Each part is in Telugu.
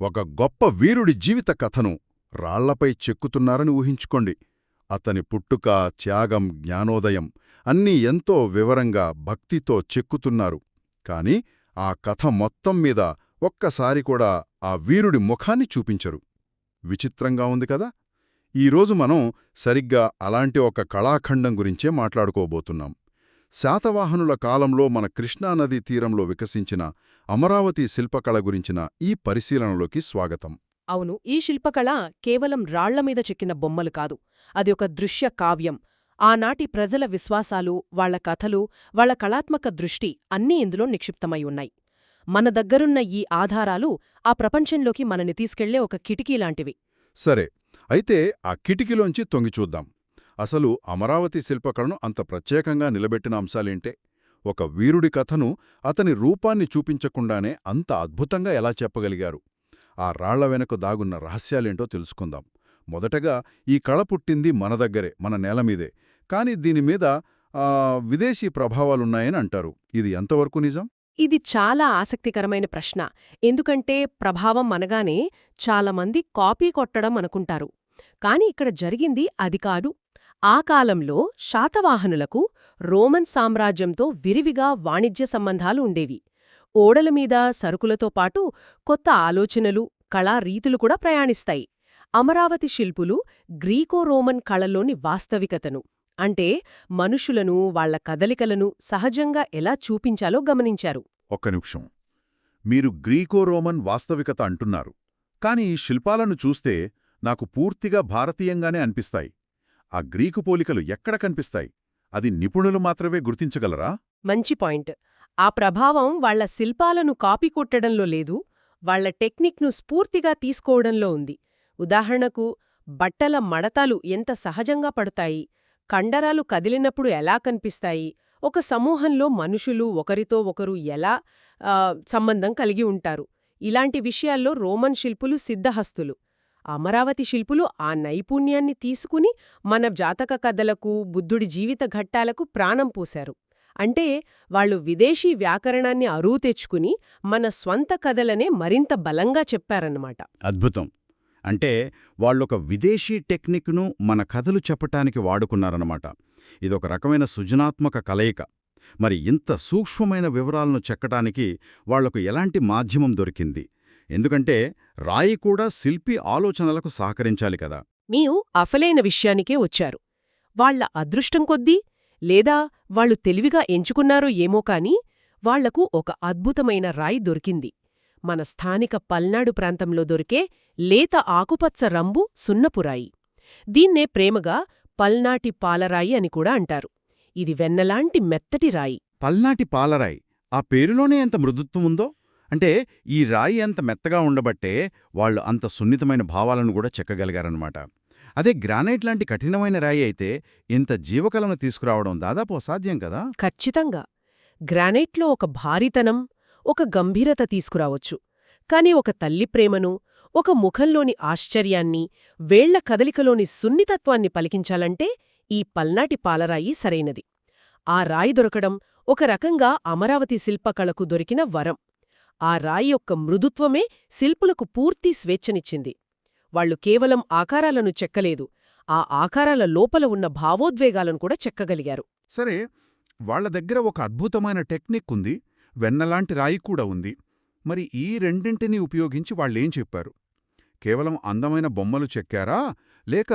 ఒక గొప్ప వీరుడి జీవిత కథను రాళ్ళపై చెక్కుతున్నారని ఊహించుకోండి. అతని పుట్టుక త్యాగం జ్ఞానోదయం అన్నీ ఎంతో వివరంగా భక్తితో చెక్కుతున్నారు. కాని ఆ కథ మొత్తం మీద ఒక్కసారి కూడా ఆ వీరుడి ముఖాన్ని చూపించరు. విచిత్రంగా ఉంది కదా! ఈరోజు మనం సరిగ్గా అలాంటి ఒక కళాఖండం గురించే మాట్లాడుకోబోతున్నాం. శాతవాహనుల కాలంలో మన కృష్ణానదీ తీరంలో వికసించిన అమరావతి శిల్పకళ గురించిన ఈ పరిశీలనలోకి స్వాగతం. అవును ఈ శిల్పకళ కేవలం రాళ్ళ మీద చెక్కిన బొమ్మలు కాదు అది ఒక దృశ్య కావ్యం. ఆనాటి ప్రజల విశ్వాసాలు వాళ్ళ కథలు వాళ్ళ కళాత్మక దృష్టి అన్నీ ఇందులో నిక్షిప్తమై ఉన్నాయి. మన దగ్గరున్న ఈ ఆధారాలు ఆ ప్రపంచంలోకి మనని తీసుకెళ్ళే ఒక కిటికీలాంటివి సరే అయితే ఆ కిటికీలోంచి తొంగిచూద్దాం అసలు అమరావతి శిల్పకళను అంత ప్రత్యేకంగా నిలబెట్టిన అంశాలేంటే? ఒక వీరుడి కథను అతని రూపాన్ని చూపించకుండానే అంత అద్భుతంగా ఎలా చెప్పగలిగారు? ఆ రాళ్ళ వెనక దాగున్న రహస్యాలేంటో తెలుసుకుందాం. మొదటగా ఈ కళ పుట్టింది మన దగ్గరే మన నేలమీదే కాని దీనిమీద విదేశీ ప్రభావాలున్నాయని అంటారు. ఇది ఎంతవరకు నిజం? ఇది చాలా ఆసక్తికరమైన ప్రశ్న. ఎందుకంటే ప్రభావం అనగానే చాలామంది కాపీ కొట్టడం అనుకుంటారు. కాని ఇక్కడ జరిగింది అది కాదు. ఆ కాలంలో శాతవాహనులకు రోమన్ సామ్రాజ్యంతో విరివిగా వాణిజ్య సంబంధాలు ఉండేవి. ఓడల మీద సరుకులతో పాటు కొత్త ఆలోచనలు కళారీతులు కూడా ప్రయాణిస్తాయి. అమరావతి శిల్పులు గ్రీకో రోమన్ కళలోని వాస్తవికతను అంటే మనుషులను వాళ్ళ కదలికలను సహజంగా ఎలా చూపించాలో గమనించారు. ఒక్క నిమిషం. మీరు గ్రీకో రోమన్ వాస్తవికత అంటున్నారు కాని ఈ శిల్పాలను చూస్తే నాకు పూర్తిగా భారతీయంగానే అనిపిస్తాయి. ఆ గ్రీకు పోలికలు ఎక్కడ కనిపిస్తాయి? అది నిపుణులు మాత్రమే గుర్తించగలరా? మంచి పాయింట్. ఆ ప్రభావం వాళ్ళ శిల్పాలను కాపీ కొట్టడంలో లేదు వాళ్ళ టెక్నిక్ను స్ఫూర్తిగా తీసుకోవడంలో ఉంది. ఉదాహరణకు బట్టల మడతాలు ఎంత సహజంగా పడతాయి కండరాలు కదిలినప్పుడు ఎలా కనిపిస్తాయి ఒక సమూహంలో మనుషులు ఒకరితో ఒకరు ఎలా సంబంధం కలిగి ఉంటారు. ఇలాంటి విషయాల్లో రోమన్ శిల్పులు సిద్ధహస్తులు. అమరావతి శిల్పులు ఆ నైపుణ్యాన్ని తీసుకుని మన జాతక కథలకు బుద్ధుడి జీవిత ఘట్టాలకు ప్రాణం పూశారు. అంటే వాళ్ళు విదేశీ వ్యాకరణాన్ని అరువు తెచ్చుకుని మన స్వంత కథలనే మరింత బలంగా చెప్పారన్నమాట. అద్భుతం. అంటే వాళ్ళొక విదేశీ టెక్నిక్ను మన కథలు చెప్పటానికి వాడుకున్నారన్నమాట. ఇదొక రకమైన సృజనాత్మక కలయిక. మరి ఇంత సూక్ష్మమైన వివరాలను చెక్కటానికి వాళ్ళకు ఎలాంటి మాధ్యమం దొరికింది? ఎందుకంటే రాయి కూడా శిల్పి ఆలోచనలకు సహకరించాలి కదా. మీరు అఫలైన విషయానికే వచ్చారు. వాళ్ళ అదృష్టం కొద్దీ లేదా వాళ్ళు తెలివిగా ఎంచుకున్నారో ఏమో కాని వాళ్ళకు ఒక అద్భుతమైన రాయి దొరికింది. మన స్థానిక పల్నాడు ప్రాంతంలో దొరికే లేత ఆకుపచ్చ రంబు సున్నపురాయి దీన్నే ప్రేమగా పల్నాటి పాలరాయి అని కూడా అంటారు. ఇది వెన్నలాంటి మెత్తటి రాయి. పల్నాటి పాలరాయి. ఆ పేరులోనే ఎంత మృదుత్వం ఉందో? అంటే ఈ రాయి అంత మెత్తగా ఉండబట్టే వాళ్ళు అంత సున్నితమైన భావాలను కూడా చెక్కగలిగారనమాట అదే గ్రానైట్ లాంటి కఠినమైన రాయి అయితే ఇంత జీవకలను తీసుకురావడం దాదాపు అసాధ్యం కదా? ఖచ్చితంగా. గ్రానైట్లో ఒక భారీతనం ఒక గంభీరత తీసుకురావచ్చు. కాని ఒక తల్లి ప్రేమను ఒక ముఖంలోని ఆశ్చర్యాన్ని వేళ్ళ కదలికలోని సున్నితత్వాన్ని పలికించాలంటే ఈ పల్నాటి పాలరాయి సరైనది. ఆ రాయి దొరకడం ఒక రకంగా అమరావతి శిల్పకళకు దొరికిన వరం. ఆ రాయి యొక్క మృదుత్వమే శిల్పులకు పూర్తి స్వేచ్ఛనిచ్చింది. వాళ్ళు కేవలం ఆకారాలను చెక్కలేదు ఆ ఆకారాల లోపల ఉన్న భావోద్వేగాలను కూడా చెక్కగలిగారు. సరే వాళ్ళ దగ్గర ఒక అద్భుతమైన టెక్నిక్ ఉంది వెన్నలాంటి రాయి కూడా ఉంది. మరి ఈ రెండింటినీ ఉపయోగించి వాళ్ళేం చెప్పారు? కేవలం అందమైన బొమ్మలు చెక్కారా? లేక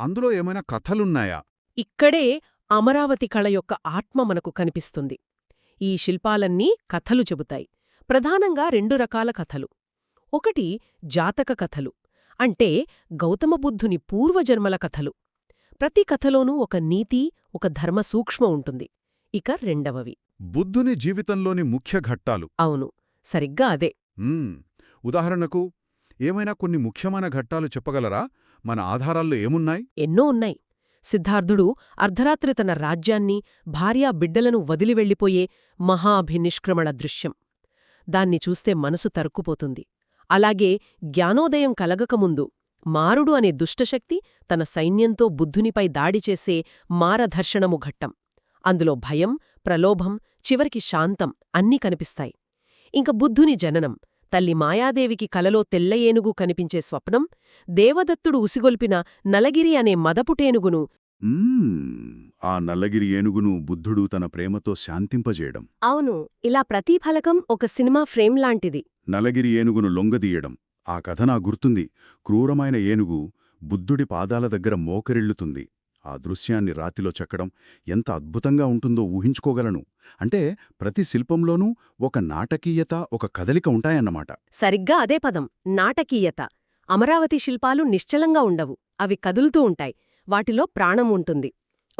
అందులో ఏమైనా కథలున్నాయా? ఇక్కడే అమరావతి కళ యొక్క ఆత్మ మనకు కనిపిస్తుంది. ఈ శిల్పాలన్నీ కథలు చెబుతాయి. ప్రధానంగా రెండు రకాల కథలు. ఒకటి జాతక కథలు అంటే గౌతమ బుద్ధుని పూర్వజన్మల కథలు. ప్రతి కథలోనూ ఒక నీతి ఒక ధర్మ సూక్ష్మ ఉంటుంది. ఇక రెండవవి. బుద్ధుని జీవితంలోని ముఖ్య ఘట్టాలు. అవును సరిగ్గా అదే. ఉదాహరణకు ఏమైనా కొన్ని ముఖ్యమైన ఘట్టాలు చెప్పగలరా? మన ఆధారాల్లో ఏమున్నాయి? ఎన్నో ఉన్నాయి. సిద్ధార్థుడు అర్ధరాత్రి తన రాజ్యాన్ని భార్యా బిడ్డలను వదిలి వెళ్ళిపోయే మహాభినిష్క్రమణ దృశ్యం. దాన్ని చూస్తే మనసు తరుక్కుపోతుంది. అలాగే జ్ఞానోదయం కలగకముందు మారుడు అనే దుష్టశక్తి తన సైన్యంతో బుద్ధునిపై దాడి చేసే మారధర్షణము ఘట్టం. అందులో భయం ప్రలోభం చివరికి శాంతం అన్నీ కనిపిస్తాయి. ఇంక బుద్ధుని జననం తల్లి మాయాదేవికి కలలో తెల్ల ఏనుగు కనిపించే స్వప్నం దేవదత్తుడు ఉసిగొల్పిన నలగిరి అనే మదపుటేనుగును ఆ నల్లగిరి ఏనుగును బుద్ధుడు తన ప్రేమతో శాంతింపజేయడం. అవును ఇలా ప్రతి ఫలకం ఒక సినిమా ఫ్రేమ్ లాంటిది. నలగిరి ఏనుగును లొంగదీయడం. ఆ కథ నా గుర్తుంది. క్రూరమైన ఏనుగు బుద్ధుడి పాదాల దగ్గర మోకరిల్లుతుంది. ఆ దృశ్యాన్ని రాతిలో చెక్కడం ఎంత అద్భుతంగా ఉంటుందో ఊహించుకోగలను. అంటే ప్రతి శిల్పంలోనూ ఒక నాటకీయత ఒక కదలిక ఉంటాయన్నమాట. సరిగ్గా అదే పదం నాటకీయత. అమరావతి శిల్పాలు నిశ్చలంగా ఉండవు. అవి కదులుతూ ఉంటాయి. వాటిలో ప్రాణం ఉంటుంది.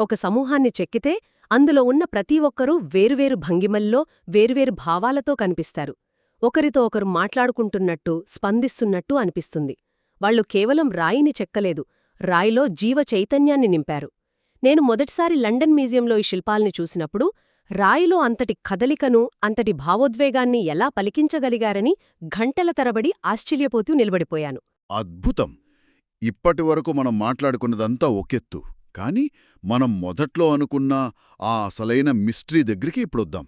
ఒక సమూహాన్ని చెక్కితే అందులో ఉన్న ప్రతి ఒక్కరూ వేరువేరు భంగిమల్లో వేరువేరు భావాలతో కనిపిస్తారు. ఒకరితో ఒకరు మాట్లాడుకుంటున్నట్టు స్పందిస్తున్నట్టు అనిపిస్తుంది. వాళ్ళు కేవలం రాయిని చెక్కలేదు రాయిలో జీవ చైతన్యాన్ని నింపారు. నేను మొదటిసారి లండన్ మ్యూజియంలో ఈ శిల్పాల్ని చూసినప్పుడు రాయిలో అంతటి కదలికను అంతటి భావోద్వేగాన్ని ఎలా పలికించగలిగారని గంటల తరబడి ఆశ్చర్యపోతూ నిలబడిపోయాను. అద్భుతం! ఇప్పటివరకు మనం మాట్లాడుకున్నదంతా ఒకెత్తు. కాని మనం మొదట్లో అనుకున్న ఆ అసలైన మిస్టరీ దగ్గరికి ఇప్పుడొద్దాం.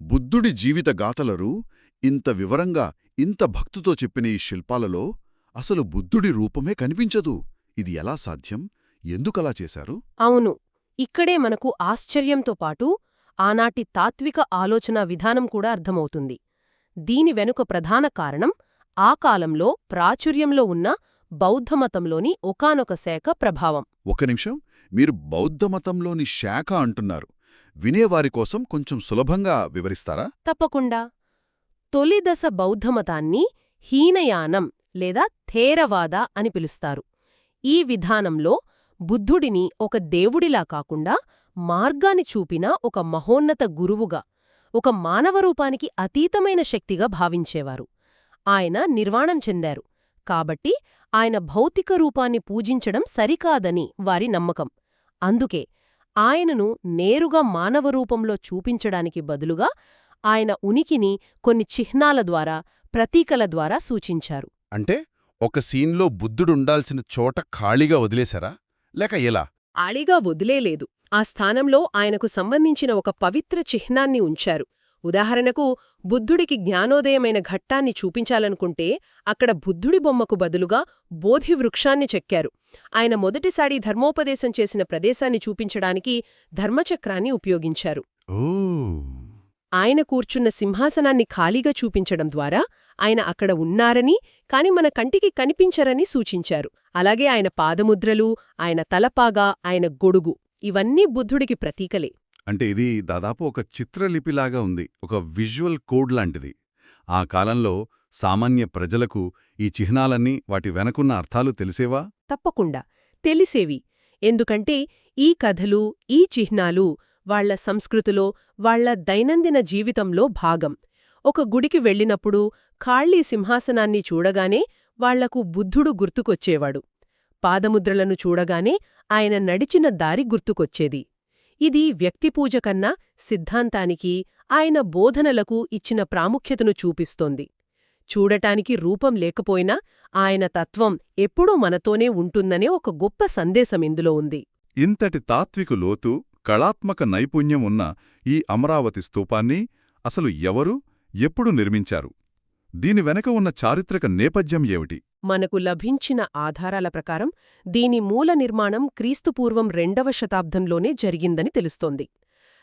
బుద్ధుడి జీవిత గాథలరు ఇంత వివరంగా ఇంత భక్తుతో చెప్పిన ఈ శిల్పాలలో అసలు బుద్ధుడి రూపమే కనిపించదు. ఇది ఎలా సాధ్యం? ఎందుకలా చేశారు? అవును. ఇక్కడే మనకు ఆశ్చర్యంతో పాటు ఆనాటి తాత్విక ఆలోచనా విధానం కూడా అర్థమవుతుంది. దీని వెనుక ప్రధాన కారణం ఆ కాలంలో ప్రాచుర్యంలో ఉన్న బౌద్ధమతంలోని ఒకానొక శాఖ ప్రభావం. ఒక నిమిషం. మీరు బౌద్ధమతంలోని శాఖ అంటున్నారు. వినేవారి కోసం కొంచెం సులభంగా వివరిస్తారా? తప్పకుండా. తొలిదశ బౌద్ధమతాన్ని హీనయానం లేదా థేరవాద అని పిలుస్తారు. ఈ విధానంలో బుద్ధుడిని ఒక దేవుడిలా కాకుండా మార్గాన్ని చూపిన ఒక మహోన్నత గురువుగా ఒక మానవ రూపానికి అతీతమైన శక్తిగా భావించేవారు. ఆయన నిర్వాణం చెందారు. కాబట్టి ఆయన భౌతిక రూపాన్ని పూజించడం సరికాదని వారి నమ్మకం. అందుకే ఆయనను నేరుగా మానవ రూపంలో చూపించడానికి బదులుగా ఆయన ఉనికిని కొన్ని చిహ్నాల ద్వారా ప్రతీకల ద్వారా సూచించారు. అంటే ఒక సీన్లో బుద్ధుడుండాల్సిన చోట ఖాళీగా వదిలేశారా? లేక ఎలా? ఆళిగా వదిలేలేదు. ఆ స్థానంలో ఆయనకు సంబంధించిన ఒక పవిత్ర చిహ్నాన్ని ఉంచారు. ఉదాహరణకు బుద్ధుడికి జ్ఞానోదయమైన ఘట్టాన్ని చూపించాలనుకుంటే అక్కడ బుద్ధుడి బొమ్మకు బదులుగా బోధి వృక్షాన్ని చెక్కారు. ఆయన మొదటిసారి ధర్మోపదేశం చేసిన ప్రదేశాన్ని చూపించడానికి ధర్మచక్రాన్ని ఉపయోగించారు. ఆయన కూర్చున్న సింహాసనాన్ని ఖాళీగా చూపించడం ద్వారా ఆయన అక్కడ ఉన్నారని కాని మన కంటికి కనిపించరని సూచించారు. అలాగే ఆయన పాదముద్రలు ఆయన తలపాగా ఆయన గొడుగు ఇవన్నీ బుద్ధుడికి ప్రతీకలే. అంటే ఇది దాదాపు ఒక చిత్రలిపిలాగా ఉంది ఒక విజువల్ కోడ్ లాంటిది. ఆ కాలంలో సామాన్య ప్రజలకు ఈ చిహ్నాలన్నీ వాటి వెనకున్న అర్థాలు తెలిసేవా? తప్పకుండా తెలిసేవి. ఎందుకంటే ఈ కథలు ఈ చిహ్నాలు వాళ్ళ సంస్కృతిలో వాళ్ళ దైనందిన జీవితంలో భాగం. ఒక గుడికి వెళ్ళినప్పుడు ఖాళీ సింహాసనాన్ని చూడగానే వాళ్ళకు బుద్ధుడు గుర్తుకొచ్చేవాడు. పాదముద్రలను చూడగానే ఆయన నడిచిన దారి గుర్తుకొచ్చేది. ఇది వ్యక్తిపూజ కన్నా సిద్ధాంతానికి ఆయన బోధనలకు ఇచ్చిన ప్రాముఖ్యతను చూపిస్తోంది. చూడటానికి రూపం లేకపోయినా ఆయన తత్వం ఎప్పుడూ మనతోనే ఉంటుందనే ఒక గొప్ప సందేశం ఇందులో ఉంది. ఇంతటి తాత్విక లోతు కళాత్మక నైపుణ్యం ఉన్న ఈ అమరావతి స్తూపాన్ని అసలు ఎవరు ఎప్పుడు నిర్మించారు? దీని వెనక ఉన్న చారిత్రక నేపథ్యం ఏమిటి? మనకు లభించిన ఆధారాల ప్రకారం దీని మూల నిర్మాణం క్రీస్తుపూర్వం రెండవ శతాబ్దంలోనే జరిగిందని తెలుస్తోంది.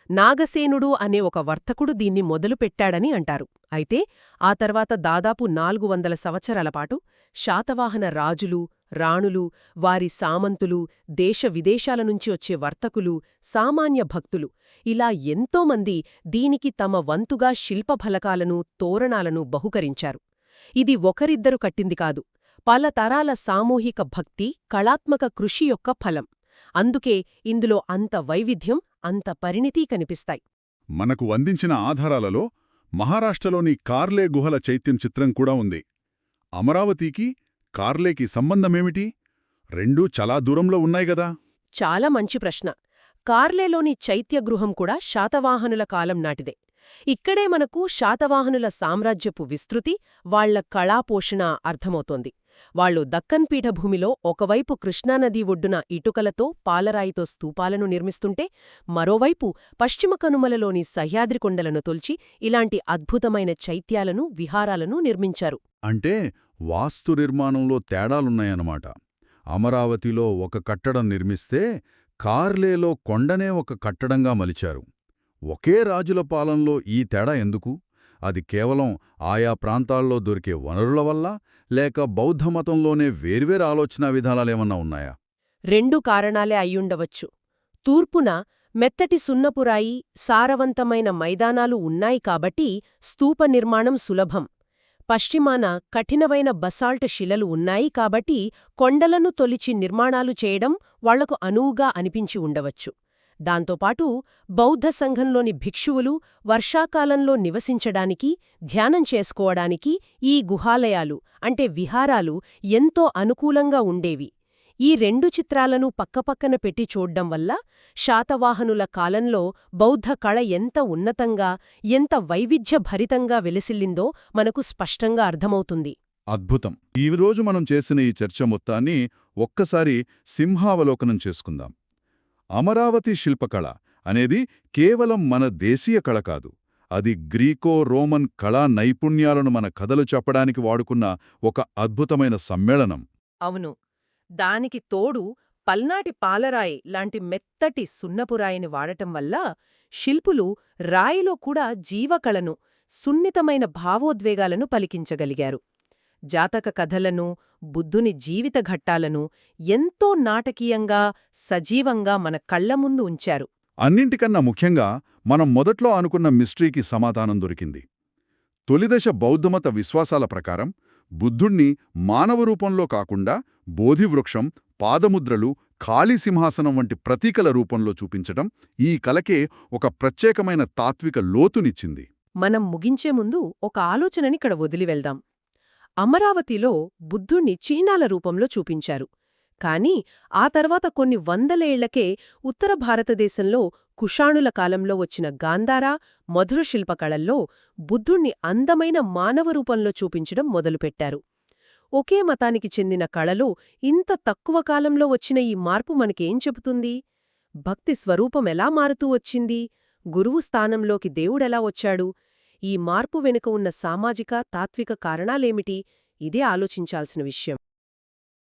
నాగసేనుడు అనే ఒక వర్తకుడు దీన్ని మొదలుపెట్టాడని అంటారు. అయితే ఆ తర్వాత దాదాపు నాలుగు వందల సంవత్సరాల పాటు శాతవాహన రాజులు రాణులు వారి సామంతులు దేశ విదేశాల నుంచి వచ్చే వర్తకులు సామాన్య భక్తులు. ఇలా ఎంతోమంది దీనికి తమ వంతుగా శిల్పఫలకాలను తోరణాలను బహుకరించారు. ఇది ఒకరిద్దరు కట్టింది కాదు. పల తరాల సామూహిక భక్తి కళాత్మక కృషి యొక్క ఫలం. అందుకే ఇందులో అంత వైవిధ్యం అంత పరిణితి కనిపిస్తాయి. మనకు అందించిన ఆధారాలలో మహారాష్ట్రలోని కార్లే గుహల చైత్యం చిత్రం కూడా ఉంది. అమరావతికి కార్లేకి సంబంధమేమిటి? రెండూ చాలా దూరంలో ఉన్నాయి గదా. చాలా మంచి ప్రశ్న. కార్లేలోని చైత్యగృహం కూడా శాతవాహనుల కాలం నాటిదే. ఇక్కడే మనకు శాతవాహనుల సామ్రాజ్యపు విస్తృతి వాళ్ళ కళాపోషణ అర్థమవుతోంది. వాళ్ళు దక్కన్ పీఠభూమిలో ఒకవైపు కృష్ణానదీ ఒడ్డున ఇటుకలతో పాలరాయితో స్తూపాలను నిర్మిస్తుంటే మరోవైపు పశ్చిమ కనుమలలోని సహ్యాద్రి కొండలను తొల్చి ఇలాంటి అద్భుతమైన చైత్యాలను విహారాలను నిర్మించారు. అంటే వాస్తు నిర్మాణంలో తేడాలున్నాయన్నమాట. అమరావతిలో ఒక కట్టడం నిర్మిస్తే కార్లేలో కొండనే ఒక కట్టడంగా మలిచారు. ఒకే రాజుల పాలనలో ఈ తేడా ఎందుకు? అది కేవలం ఆయా ప్రాంతాల్లో దొరికే వనరుల వల్ల లేక బౌద్ధమతంలోనే వేర్వేరు ఆలోచనా విధానాలేమన్నా ఉన్నాయా? రెండు కారణాలే అయ్యుండవచ్చు. తూర్పున మెత్తటి సున్నపురాయి సారవంతమైన మైదానాలు ఉన్నాయి కాబట్టి స్తూప నిర్మాణం సులభం. పశ్చిమాన కఠినమైన బసాల్ట్ శిలలు ఉన్నాయి కాబట్టి కొండలను తొలిచి నిర్మాణాలు చేయడం వాళ్ళకు అనువుగా అనిపించి ఉండవచ్చు. దాంతోపాటు బౌద్ధ సంఘంలోని భిక్షువులు వర్షాకాలంలో నివసించడానికి ధ్యానం చేసుకోవడానికి ఈ గుహాలయాలు అంటే విహారాలు ఎంతో అనుకూలంగా ఉండేవి. ఈ రెండు చిత్రాలను పక్కపక్కన పెట్టి చూడ్డం వల్ల శాతవాహనుల కాలంలో బౌద్ధ కళ ఎంత ఉన్నతంగా ఎంత వైవిధ్యభరితంగా వెలిసిల్లిందో మనకు స్పష్టంగా అర్థమవుతుంది. అద్భుతం! ఈరోజు మనం చేసిన ఈ చర్చ మొత్తాన్ని ఒక్కసారి సింహావలోకనం చేసుకుందాం. అమరావతి శిల్పకళ అనేది కేవలం మన దేశీయ కళ కాదు. అది గ్రీకో రోమన్ కళా నైపుణ్యాలను మన కథలు చెప్పడానికి వాడుకున్న ఒక అద్భుతమైన సమ్మేళనం. అవును. దానికి తోడు పల్నాటి పాలరాయి లాంటి మెత్తటి సున్నపురాయిని వాడటం వల్ల శిల్పులు రాయిలో కూడా జీవకళను సున్నితమైన భావోద్వేగాలను పలికించగలిగారు. జాతక కథలను బుద్ధుని జీవిత ఘట్టాలను ఎంతో నాటకీయంగా సజీవంగా మన కళ్ళ ముందు ఉంచారు. అన్నింటికన్నా ముఖ్యంగా మనం మొదట్లో అనుకున్న మిస్ట్రీకి సమాధానం దొరికింది. తొలిదశ బౌద్ధమత విశ్వాసాల ప్రకారం బుద్ధుణ్ణి మానవ రూపంలో కాకుండా బోధివృక్షం పాదముద్రలు ఖాళీ సింహాసనం వంటి ప్రతీకల రూపంలో చూపించటం ఈ కలకే ఒక ప్రత్యేకమైన తాత్విక లోతునిచ్చింది. మనం ముగించే ముందు ఒక ఆలోచననిక్కడ వదిలివెళ్దాం. అమరావతిలో బుద్ధుణ్ణి చీనాల రూపంలో చూపించారు. కాని ఆ తర్వాత కొన్ని వందలేళ్ళకే ఉత్తర భారతదేశంలో కుషాణుల కాలంలో వచ్చిన గాంధారా మధుర శిల్పకళల్లో బుద్ధుణ్ణి అందమైన మానవ రూపంలో చూపించడం మొదలుపెట్టారు. ఒకే మతానికి చెందిన కళలో ఇంత తక్కువ కాలంలో వచ్చిన ఈ మార్పు మనకేం చెబుతుంది? భక్తి స్వరూపం ఎలా మారుతూ వచ్చింది? గురువు స్థానంలోకి దేవుడెలా వచ్చాడు? ఈ మార్పు వెనుక ఉన్న సామాజిక తాత్విక కారణాలేమిటి? ఇదే ఆలోచించాల్సిన విషయం.